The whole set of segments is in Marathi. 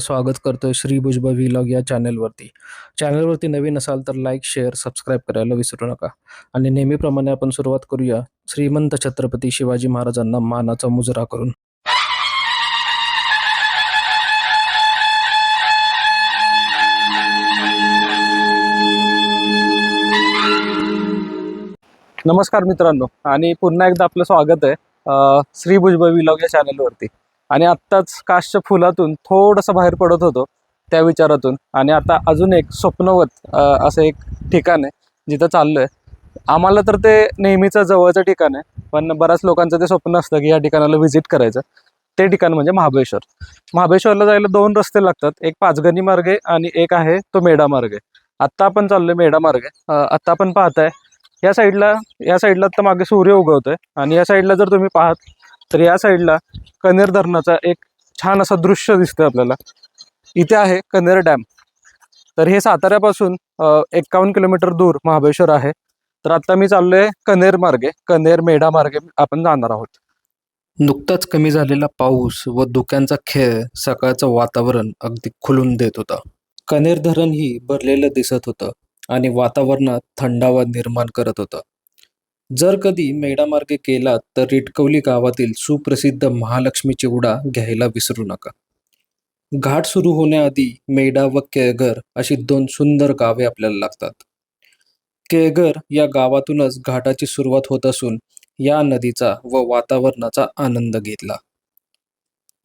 स्वागत करतोय श्री भुजबळ व्हिलॉग या चॅनलवरती चॅनलवरती नवीन असाल तर लाईक शेअर सबस्क्राईब करायला विसरू नका. आणि नेहमीप्रमाणे आपण सुरुवात करूया श्रीमंत छत्रपती शिवाजी महाराजांना मानाचा मुजरा करून. नमस्कार मित्रांनो. आणि पुन्हा एकदा आपलं स्वागत आहे श्री भुजबळ विलॉग या चॅनलवरती आणि आत्ताच काशच्या फुलातून थोडंसं बाहेर पडत होतो त्या विचारातून. आणि आता अजून एक स्वप्नवत असं एक ठिकाण आहे जिथं चाललो आहे आम्हाला तर ते नेहमीचं जवळचं ठिकाण आहे पण बऱ्याच लोकांचं ते स्वप्न असतं की या ठिकाणाला व्हिजिट करायचं. ते ठिकाण म्हणजे महाबळेश्वर. महाबळेश्वरला जायला दोन रस्ते लागतात. एक पाचगणी मार्गे आणि एक आहे तो मेढा मार्गे. आत्ता आपण चाललोय मेढा मार्गे. आत्ता आपण पाहताय. या साईडला या साईडला तर मागे सूर्य उगवतोय. आणि या साईडला जर तुम्ही पाहात तर या साईडला कनेर धरणाचा एक छान असं दृश्य दिसतंय आपल्याला. इथे आहे कनेर डॅम. तर हे साताऱ्यापासून एक्कावन्न किलोमीटर दूर महाबळेश्वर आहे. तर आता मी चाललोय कनेर मार्गे कनेर मेढा मार्गे आपण जाणार आहोत. नुकताच कमी झालेला पाऊस व धुक्यांचा खेळ सकाळचं वातावरण अगदी खुलून देत होता. कनेर धरण ही भरलेलं दिसत होतं आणि वातावरणात थंडावा निर्माण करत होतं. जर कधी मेढामार्गे केलात तर रिटकवली गावातील सुप्रसिद्ध महालक्ष्मी चिवडा घ्यायला विसरू नका. घाट सुरू होण्याआधी मेढा व केळघर अशी दोन सुंदर गावे आपल्याला लागतात. केळघर या गावातूनच घाटाची सुरुवात होत असून या नदीचा व वातावरणाचा आनंद घेतला.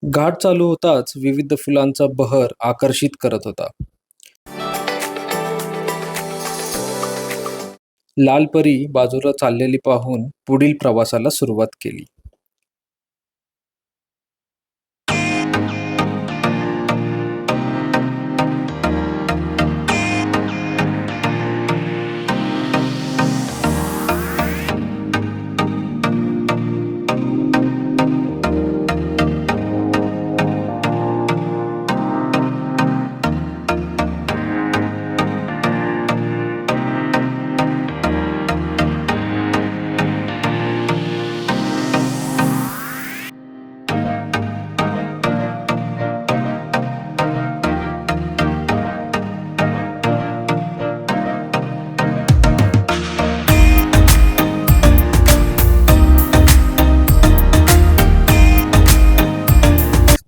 घाट चालू होताच विविध फुलांचा बहर आकर्षित करत होता. लालपरी बाजूला चाललेली पाहून पुढील प्रवासाला सुरुवात केली.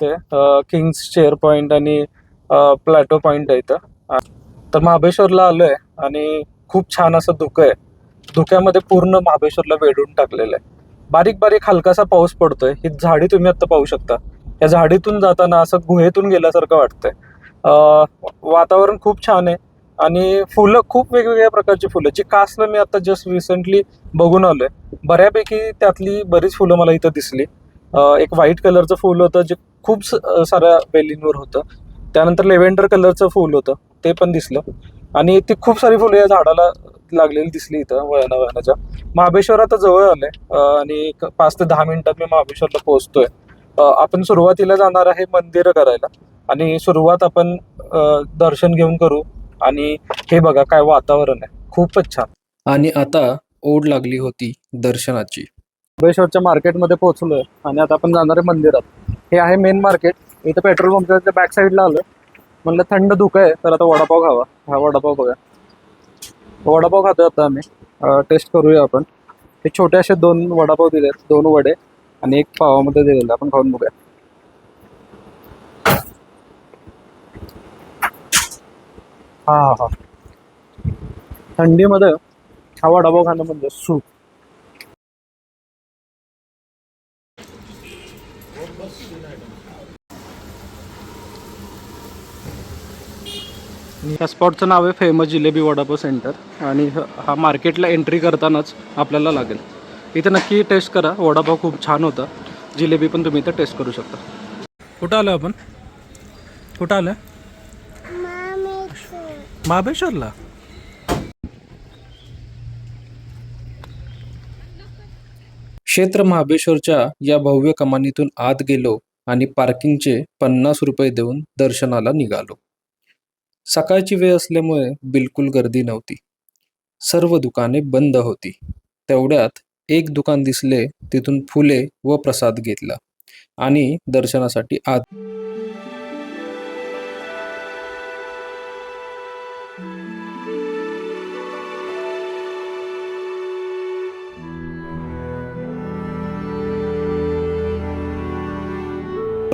दिसते किंग्स चेअर पॉईंट आणि प्लॅटो पॉईंट आहे इथं. तर महाबळेश्वरला आलोय आणि खूप छान असं धुकं आहे. धुक्यामध्ये पूर्ण महाबळेश्वरला वेढून टाकलेलं आहे. बारीक बारीक हलकासा पाऊस पडतोय. ही झाडी तुम्ही आता पाहू शकता. या झाडीतून जाताना असं गुहेतून गेल्यासारखं वाटतंय. वातावरण खूप छान आहे आणि फुलं खूप वेगवेगळ्या प्रकारची फुलं. जी कासलं मी आता जस्ट रिसेंटली बघून आलोय. बऱ्यापैकी त्यातली बरीच फुलं मला इथं दिसली. एक व्हाईट कलरचं फूल होतं जे खूप साऱ्या वेलींवर होतं. त्यानंतर लेव्हेंडर कलरचं फूल होतं ते पण दिसलं. आणि ती खूप सारी फुलं या झाडाला लागलेली दिसली इथं वळणा वळणाच्या. महाबळेश्वर आता जवळ आलंय आणि एक पाच ते दहा मिनिटात मी महाबळेश्वरला पोहोचतोय. आपण सुरुवातीला जाणार आहे मंदिरं करायला. आणि सुरुवात आपण दर्शन घेऊन करू. आणि हे बघा काय वातावरण आहे. खूपच छान. आणि आता ओढ लागली होती दर्शनाची. महाबळेश्वरच्या मार्केटमध्ये पोहोचलोय आणि आता आपण जाणार आहे मंदिरात. हे आहे मेन मार्केट इथं पेट्रोल पंपच्या बॅक साईडला आलोय. म्हणलं थंड धुकं आहे तर आता वडापाव खावा. हा वडापाव बघा वडापाव खातोय आता आम्ही. टेस्ट करूया आपण. हे छोटे असे दोन वडापाव दिलेत दोन वडे आणि एक पावामध्ये दिलेलं आपण खाऊन बघूया. हा हा हा. थंडीमध्ये हा वडापाव खाणं म्हणजे सूप. या स्पॉटचं नाव आहे फेमस जिलेबी वडापाव सेंटर आणि ह- मार्केटला एंट्री करतानाच आपल्याला लागेल. इथं नक्की टेस्ट करा. वडापाव खूप छान होता. जिलेबी पण तुम्ही इथं टेस्ट करू शकता. कुठं आलो आपण? कुठं आलं? महाबळेश्वरला क्षेत्र महाबळेश्वरच्या या भव्य कमानीतून आत गेलो आणि पार्किंगचे पन्नास रुपये देऊन दर्शनाला निघालो. सकाळची वेळ असल्यामुळे बिलकुल गर्दी नव्हती. सर्व दुकाने बंद होती. तेवढ्यात एक दुकान दिसले तिथून फुले व प्रसाद घेतला आणि दर्शनासाठी आत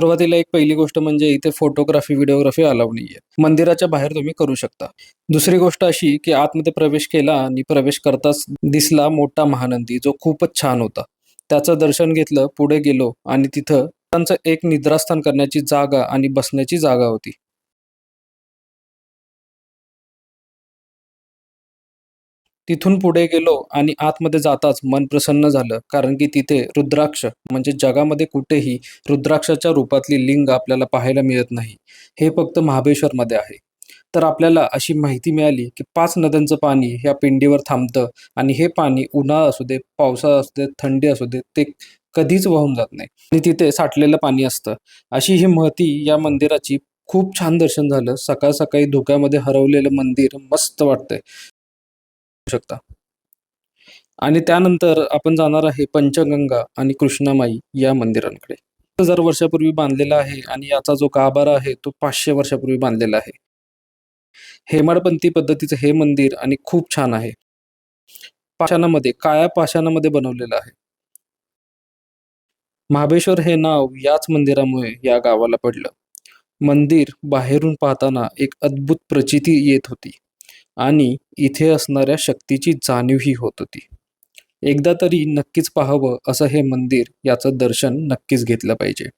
सुरुवातीला एक पहिली गोष्ट म्हणजे इथे फोटोग्राफी व्हिडिओग्राफी अलाव नाहीये. मंदिराच्या बाहेर तुम्ही करू शकता. दुसरी गोष्ट अशी की आतमध्ये प्रवेश केला आणि प्रवेश करताच दिसला मोठा महानंदी जो खूपच छान होता. त्याचं दर्शन घेतलं पुढे गेलो आणि तिथं त्यांचं एक निद्रास्थान करण्याची जागा आणि बसण्याची जागा होती. तिथून पुढे गेलो आणि आतमध्ये जाताच मन प्रसन्न झालं. कारण की तिथे रुद्राक्ष म्हणजे जगामध्ये कुठेही रुद्राक्षाच्या रूपातली लिंग आपल्याला पाहायला मिळत नाही. हे फक्त महाबळेश्वरमध्ये आहे. तर आपल्याला अशी माहिती मिळाली की पाच नद्यांचं पाणी ह्या पिंडीवर थांबतं आणि हे पाणी उन्हाळा असू दे पावसाळा असू दे थंडी असू दे ते कधीच वाहून जात नाही. आणि तिथे साठलेलं पाणी असतं. अशी ही महती या मंदिराची खूप छान दर्शन झालं. सकाळ सकाळी धुक्यामध्ये हरवलेलं मंदिर मस्त वाटतंय. शकता. आणि त्यानंतर आपण जाणार आहे पंचगंगा आणि कृष्णामाई या मंदिरांकडे. हजार वर्षापूर्वी बांधलेला आहे आणि याचा जो गाभारा आहे तो पाचशे वर्षापूर्वी बांधलेला आहे. हेमाडपंथी पद्धतीचं हे मंदिर आणि खूप छान आहे. पाषाणामध्ये काळ्या पाषाणामध्ये बनवलेलं आहे. महाबळेश्वर हे नाव याच मंदिरामुळे या गावाला पडलं. मंदिर बाहेरून पाहताना एक अद्भुत प्रचिती येत होती. आणि इथे असणाऱ्या शक्तीची जाणीवही होत होती. एकदा तरी नक्कीच पाहावं असं हे मंदिर याचं दर्शन नक्कीच घेतलं पाहिजे.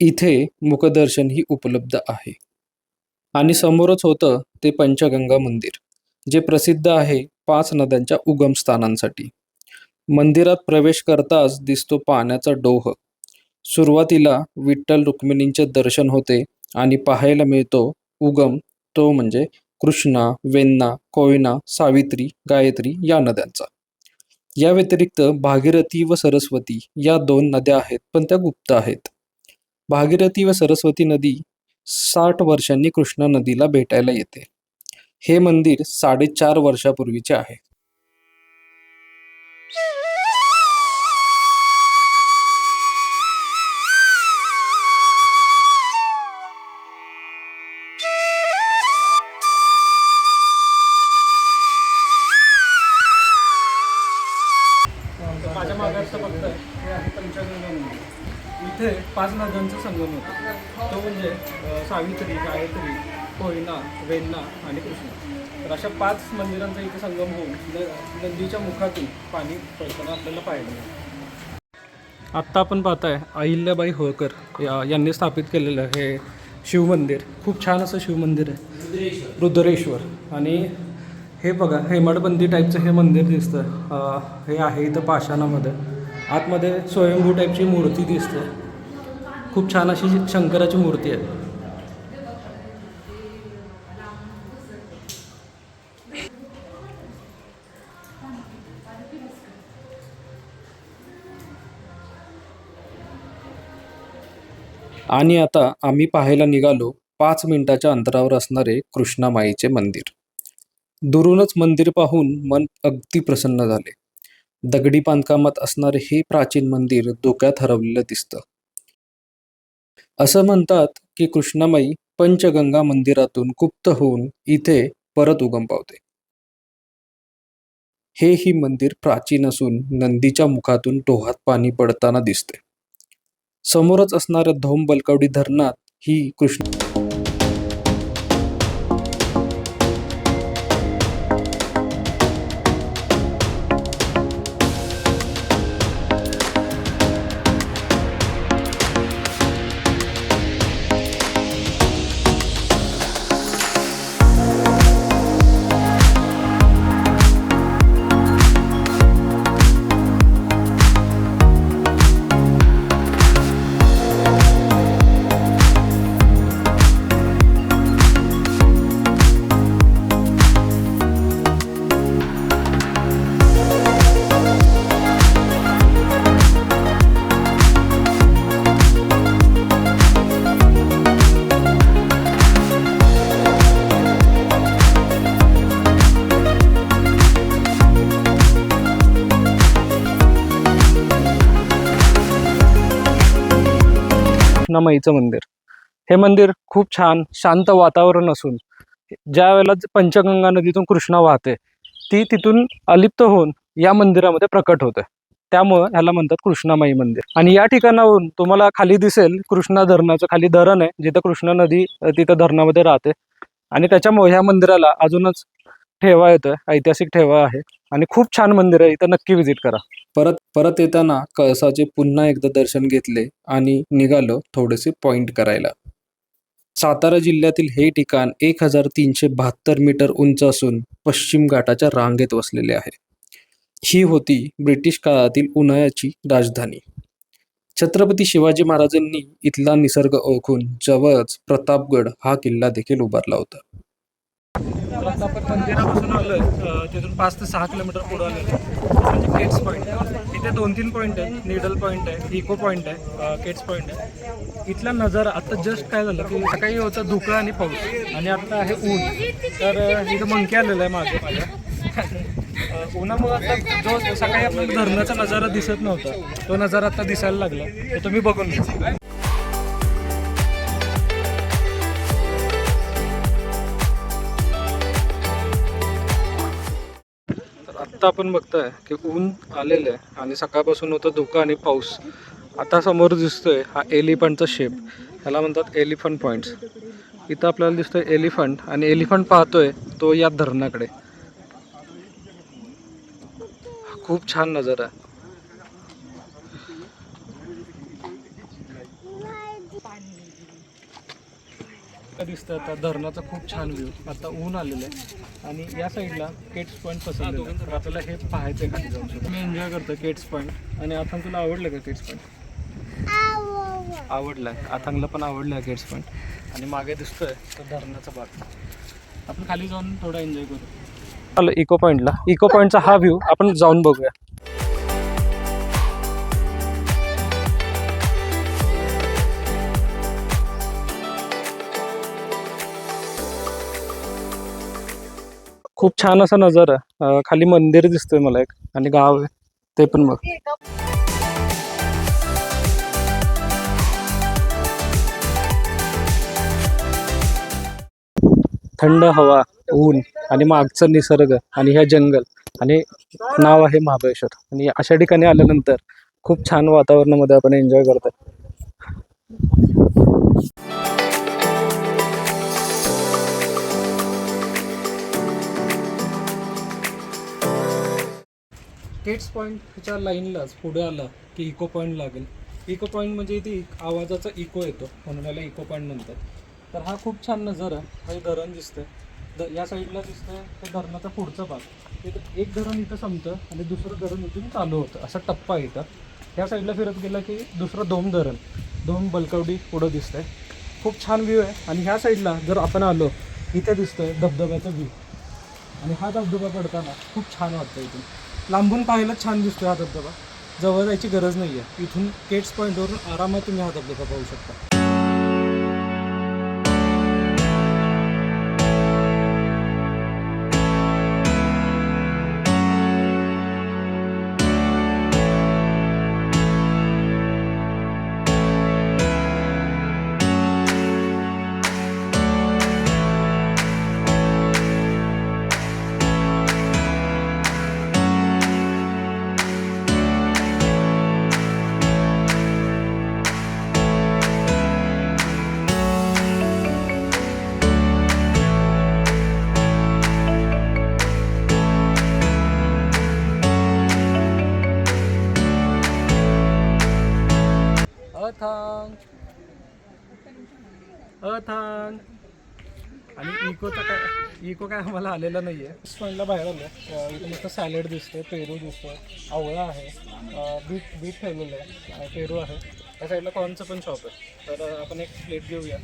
इथे मुखदर्शनही उपलब्ध आहे. आणि समोरच होतं ते पंचगंगा मंदिर जे प्रसिद्ध आहे पाच नद्यांच्या उगमस्थानांसाठी मंदिरात प्रवेश करताच दिसतो पाण्याचा डोह. सुरुवातीला विठ्ठल रुक्मिणींचे दर्शन होते आणि पाहायला मिळतो उगम तो म्हणजे कृष्णा वेन्ना कोयना सावित्री गायत्री या नद्यांचा. या व्यतिरिक्त भागीरथी व सरस्वती या दोन नद्या आहेत पण त्या गुप्त आहेत. भागीरथी व सरस्वती नदी साठ वर्षांनी कृष्णा नदीला भेटायला येते. हे मंदिर साडेचार वर्षापूर्वीचे आहे. संगम होतो. तो म्हणजे सावित्री गायत्री कोयना वेण्णा आणि कृष्णा. तर अशा पाच मंदिरांचा इथे संगम होऊन न नदीच्या मुखातून पाणी पडताना आपल्याला पाहायला मिळतं. आत्ता आपण पाहताय अहिल्याबाई होळकर या यांनी स्थापित केलेलं हे शिवमंदिर. खूप छान असं शिवमंदिर आहे. रुद्रेश्वर. आणि हे बघा हेमाडबंदी टाईपचं हे मंदिर दिसतं. हे आहे इथं पाषाणामध्ये. आतमध्ये स्वयंभू टाईपची मूर्ती दिसते. खूप छान अशी शंकराची मूर्ती आहे. आणि आता आम्ही पाहायला निघालो पाच मिनिटाच्या अंतरावर असणारे कृष्णामाईचे मंदिर. दुरूनच मंदिर पाहून मन अगदी प्रसन्न झाले. दगडी बांधकामात असणारे हे प्राचीन मंदिर धोक्यात हरवलेलं दिसतं. असं म्हणतात की कृष्णामाई पंचगंगा मंदिरातून गुप्त होऊन इथे परत उगम पावते. हे ही मंदिर प्राचीन असून नंदीच्या मुखातून डोहात पाणी पडताना दिसते. समोरच असणाऱ्या धोम बलकवडी धरणात ही कृष्ण कृष्णामाईचं मंदिर. हे मंदिर खूप छान शांत वातावरण असून ज्या वेळेला पंचगंगा नदीतून कृष्णा वाहते ती तिथून अलिप्त होऊन या मंदिरामध्ये प्रकट होते. त्यामुळं ह्याला म्हणतात कृष्णामाई मंदिर. आणि या ठिकाणाहून तुम्हाला खाली दिसेल कृष्णा धरणाचं खाली धरण आहे जिथं कृष्णा नदी तिथं धरणामध्ये राहते. आणि त्याच्यामुळे ह्या मंदिराला अजूनच ठेवा येतोय ऐतिहासिक ठेवा आहे. आणि खूप छान मंदिर आहे इथं नक्की व्हिजिट करा. परत परत येताना कळसाचे पुन्हा एकदा दर्शन घेतले आणि निघालो थोडेसे पॉइंट करायला. सातारा जिल्ह्यातील हे ठिकाण एक हजार तीनशे बहात्तर मीटर उंच असून पश्चिम घाटाच्या रांगेत वसलेले आहे. ही होती ब्रिटिश काळातील उन्हाळ्याची राजधानी. छत्रपती शिवाजी महाराजांनी इथला निसर्ग ओळखून जवळच प्रतापगड हा किल्ला देखील उभारला होता. आपण मंदिरापासून आलोय. तिथून पाच ते सहा किलोमीटर पुढं आलेलं म्हणजे केट्स पॉईंट इथे दोन तीन पॉईंट आहेत. निडल पॉईंट आहे. इको पॉईंट आहे. केट्स पॉईंट आहे. इथला नजारा आता जस्ट काय झालं की सकाळी होतं धुकं आणि पाऊस. आणि आता आहे ऊन. तर इथं मंकी आलेलं आहे माझं माझ्या उन्हामुळे आता जो सकाळी आपल्याला धरणाचा नजारा दिसत नव्हता तो नजारा आता दिसायला लागला. तो तुम्ही बघून आता आपण बघताय की ऊन आलेलं आहे आणि सकाळपासून होतं धुकं आणि पाऊस. आता समोर दिसतोय हा एलिफंटचा शेप ह्याला म्हणतात एलिफंट पॉईंट्स इथं आपल्याला दिसतोय एलिफंट आणि एलिफंट पाहतोय तो या धरणाकडे. खूप छान नजारा. आहे दिसतं आता धरणाचा खूप छान व्ह्यू आता ऊन आलेलं आहे. आणि या साईडला केट्स पॉईंट पसंत तर आपल्याला हे पाहायचं आहे खाली जाऊन. सुद्धा. मी एन्जॉय करतो केट्स पॉईंट आणि आता तुला आवडलं का केट्स पॉईंट आवडला. आहे आथांगला पण आवडलं आहे केट्स पॉईंट आणि मागे दिसतोय तर धरणाचा भाग. आपण खाली जाऊन थोडा एन्जॉय करू. इको पॉईंटला इको पॉईंटचा हा व्ह्यू आपण जाऊन बघूया. खूप छान असा नजारा. खाली मंदिर दिसतोय मला एक आणि गाव आहे. ते पण बघ. थंड हवा ऊन आणि मागचं निसर्ग आणि ह्या जंगल आणि नाव आहे महाबळेश्वर. आणि अशा ठिकाणी आल्यानंतर खूप छान वातावरणामध्ये आपण एन्जॉय करतोय. केट्स पॉईंटच्या लाईनलाच पुढे आला की इको पॉईंट लागेल. इको पॉईंट म्हणजे इथे एक आवाजाचा इको येतो म्हणून याला इको पॉईंट म्हणतात. तर हा खूप छान नजारा हे धरण दिसतंय. द या साईडला दिसतंय ते धरणाचा पुढचा भाग. इथं एक धरण इथं संपतं आणि दुसरं धरण इथून चालू होतं असा टप्पा आहे इथं. ह्या साईडला फिरत गेला की दुसरं दोन धरण दोन बलकवडी पुढं दिसतंय. खूप छान व्ह्यू आहे आणि ह्या साईडला जर आपण आलो इथे दिसतोय धबधब्याचा व्ह्यू आणि हा धबधबा पडताना खूप छान वाटतं इथून. लांबून पाहायला छान दिसतो हा धबधबा. जवळ जायची गरज नाही आहे इथून केट्स पॉईंटवरून आरामात तुम्ही हा धबधबा पाहू शकता. अथांग. आणि इकोचा काय इको काय आम्हाला आलेला नाही आहे पॉईंटला बाहेर आलं इथे मस्त सॅलेड दिसतोय पेरू दिसतोय आवळा आहे बीट बीट ठेवलेलं आहे पेरू आहे. त्या साईडला कॉर्नचं पण शॉप आहे. तर आपण एक प्लेट घेऊया.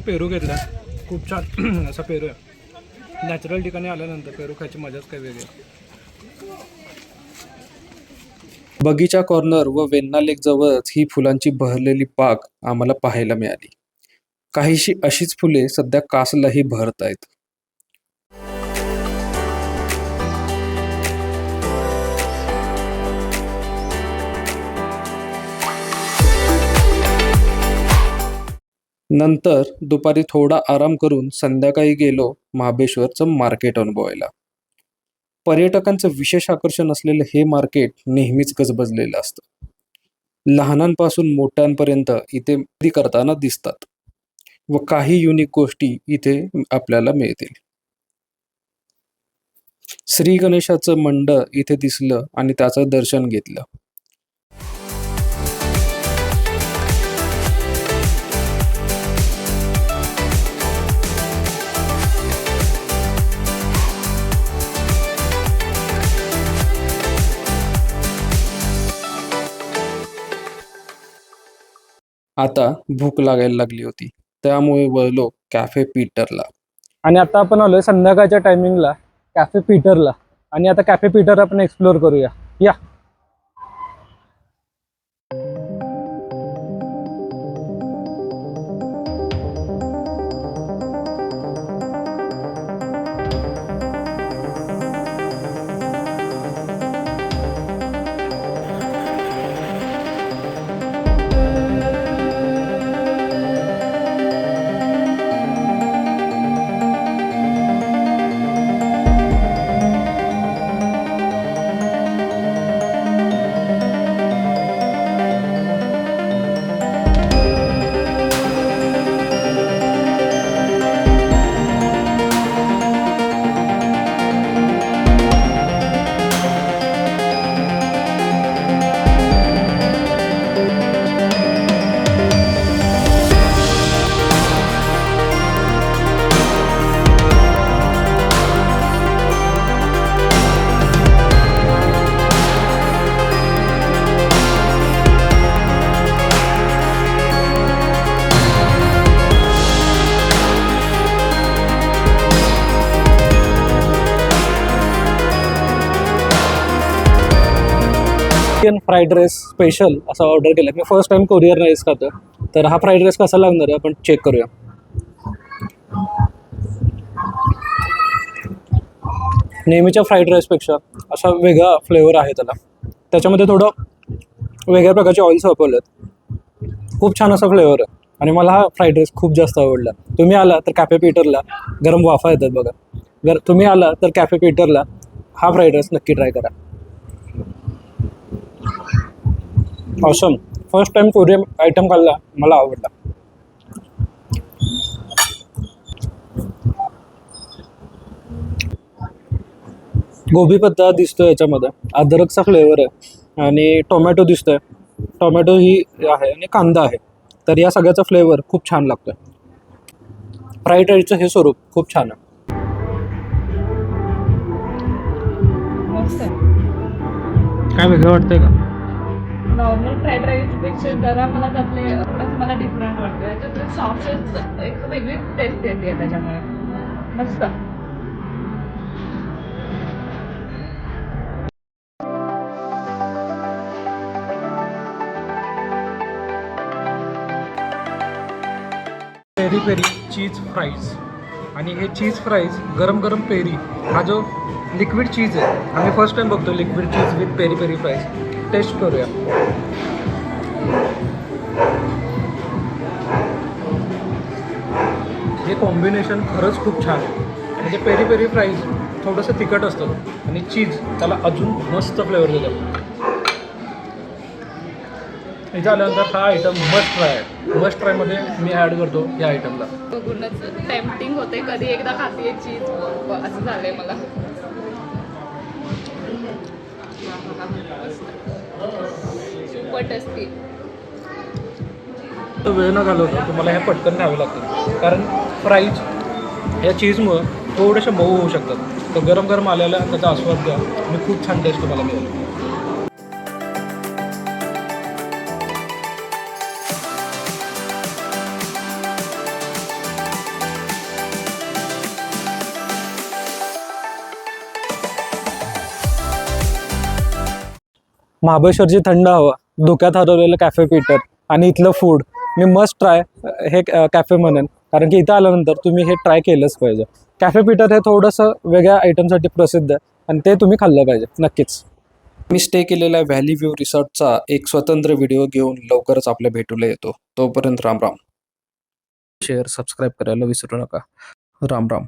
पेरू घेतला. खूप छान. असा पेरू आहे. नॅचरल ठिकाणी आल्यानंतर पेरू खायची मजाच काही वेगळी बगीचा कॉर्नर व वेन्ना लेक जवळच ही फुलांची बहरलेली पाक आम्हाला पाहायला मिळाली. काहीशी अशीच फुले सध्या कासलाही बहरत आहेत नंतर दुपारी थोडा आराम करून संध्याकाळी गेलो महाबळेश्वरचं मार्केट अनुभवायला. पर्यटकांचं विशेष आकर्षण असलेलं हे मार्केट नेहमीच गजबजलेलं असतं. लहानांपासून मोठ्यांपर्यंत इथे करताना दिसतात व काही युनिक गोष्टी इथे आपल्याला मिळतील. श्री गणेशाचं मंडळ इथे दिसलं आणि त्याचं दर्शन घेतलं. आता भूक लागायला लागली होती. त्यामुळे वळलो कॅफे पीटरला. आणि आता आपण आलोय संध्याकाळच्या टायमिंगला कॅफे पीटरला. आणि आता कॅफे पीटर आपण एक्सप्लोर करूया. या. इंडियन फ्राईड राईस स्पेशल असा ऑर्डर केला मी फर्स्ट टाइम कोरियर राईस खातो तर हा फ्राईड राईस कसा लागणार आहे? आपण चेक करूया. नेहमीच्या फ्राईड राईसपेक्षा असा वेगळा फ्लेवर आहे त्याला. त्याच्यामध्ये थोडं वेगळ्या प्रकारचे ऑइल्स वापरलेत खूप छान असा फ्लेवर आहे. आणि मला हा फ्राईड राईस खूप जास्त आवडला. तुम्ही आला तर कॅफे पीटरला गरम वाफा येतात बघा. जर तुम्ही आला तर कॅफे पीटरला हा फ्राईड राईस नक्की ट्राय करा. Awesome first time Korean item खाल्ला मला आवडला. गोबी पत्ता दिसतोय याच्यामध्ये. अद्रकचा फ्लेवर आहे. आणि टोमॅटो दिसतोय. टोमॅटो ही आहे आणि कांदा आहे. तर या सगळ्याचा फ्लेवर खूप छान लागतोय. फ्राईड राईसचं हे स्वरूप खूप छान आहे. काय वेगळं वाटतंय का? नॉर्मल फ्राईड राईसपेक्षा जरा मला त्यातले मला डिफरंट वाटतं याच्यात सॉसेस एक वेगळी टेस्ट येते त्याच्यामुळे. मस्त. पेरी पेरी चीज फ्राईज आणि हे चीज फ्राईज गरम गरम पेरी हा जो लिक्विड चीज आहे आम्ही फर्स्ट टाइम बघतो liquid cheese with peri peri fries taste करूया. हे कॉम्बिनेशन खरंच खूप छान आहे. म्हणजे पेरी पेरी फ्राईज थोडंसं तिखट असतं आणि चीज त्याला अजून मस्त फ्लेवर देतात इथं आल्यानंतर हा आयटम मस्ट ट्राय आहे. मस्ट ट्रायमध्ये मी ॲड करतो या आयटमला बघूनच टेम्पटिंग होते. कधी एकदा खाते चीज असं झालंय मला. सुपर टेस्टी तो वेळ न घालवता तुम्हाला ह्या पटकन खावे लागतात कारण फ्राईज या चीजमुळं थोडेसे मऊ होऊ शकतात. तर गरम गरम आलेला त्याचा आस्वाद घ्या. आणि खूप छान टेस्ट तुम्हाला मिळेल. महाबळेश्वरची थंड हवा धुक्यात हरवलेलं कॅफे पीटर आणि इथलं फूड मी मस्ट ट्राय हे कॅफे म्हणेन. कारण की इथं आल्यानंतर तुम्ही हे ट्राय केलंच पाहिजे. कॅफे पीटर हे थोडंसं वेगळ्या आयटमसाठी प्रसिद्ध आहे आणि ते तुम्ही खाल्लं पाहिजे नक्कीच. मी स्टे केलेल्या व्हॅली व्ह्यू रिसॉर्टचा एक स्वतंत्र व्हिडिओ घेऊन लवकरच आपल्या भेटूला येतो. तोपर्यंत राम राम. शेअर सबस्क्राईब करायला विसरू नका. राम राम.